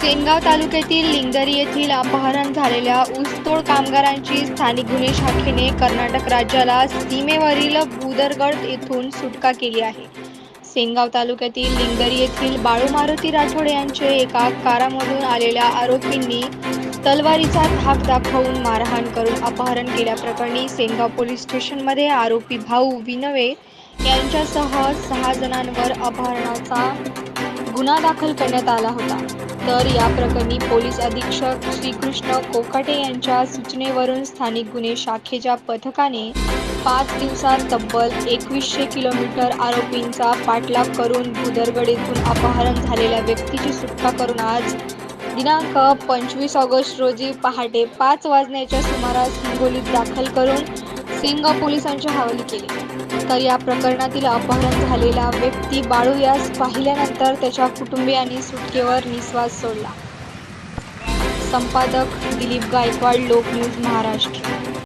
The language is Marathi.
सेनगाव तालुक्यातील लिंगदरी येथील अपहरण झालेल्या ऊसतोड कामगारांची स्थानिक गुन्हे शाखेने कर्नाटक राज्याला सीमेवरील भूदरगड येथून सुटका केली आहे. सेनगाव तालुक्यातील लिंगदरी येथील बाळू मारुती राठोड यांचे एका कारामधून आलेल्या आरोपींनी तलवारीचा धाक दाखवून मारहाण करून अपहरण केल्याप्रकरणी सेनगाव पोलीस स्टेशनमध्ये आरोपी भाऊ विनवे यांच्यासह सहा जणांवर अपहरणाचा गुन्हा दाखल करण्यात आला होता. तर या प्रकरणी पोलीस अधीक्षक श्रीकृष्ण कोकाटे यांच्या सूचनेवरून स्थानिक गुन्हे शाखेच्या पथकाने पाच दिवसात तब्बल एकवीसशे किलोमीटर आरोपींचा पाठलाग करून भुदरगड येथून अपहरण झालेल्या व्यक्तीची सुटका करून आज दिनांक पंचवीस ऑगस्ट रोजी पहाटे पाच वाजण्याच्या सुमारास हिंगोलीत दाखल करून सिंगाव पोलिसांच्या हवाली केले. तर या प्रकरणातील अपहरण झालेला व्यक्ती बाळू यास पाहिल्यानंतर त्याच्या कुटुंबियांनी सुटकेवर निश्वास सोडला. संपादक दिलीप गायकवाड लोक न्यूज महाराष्ट्र.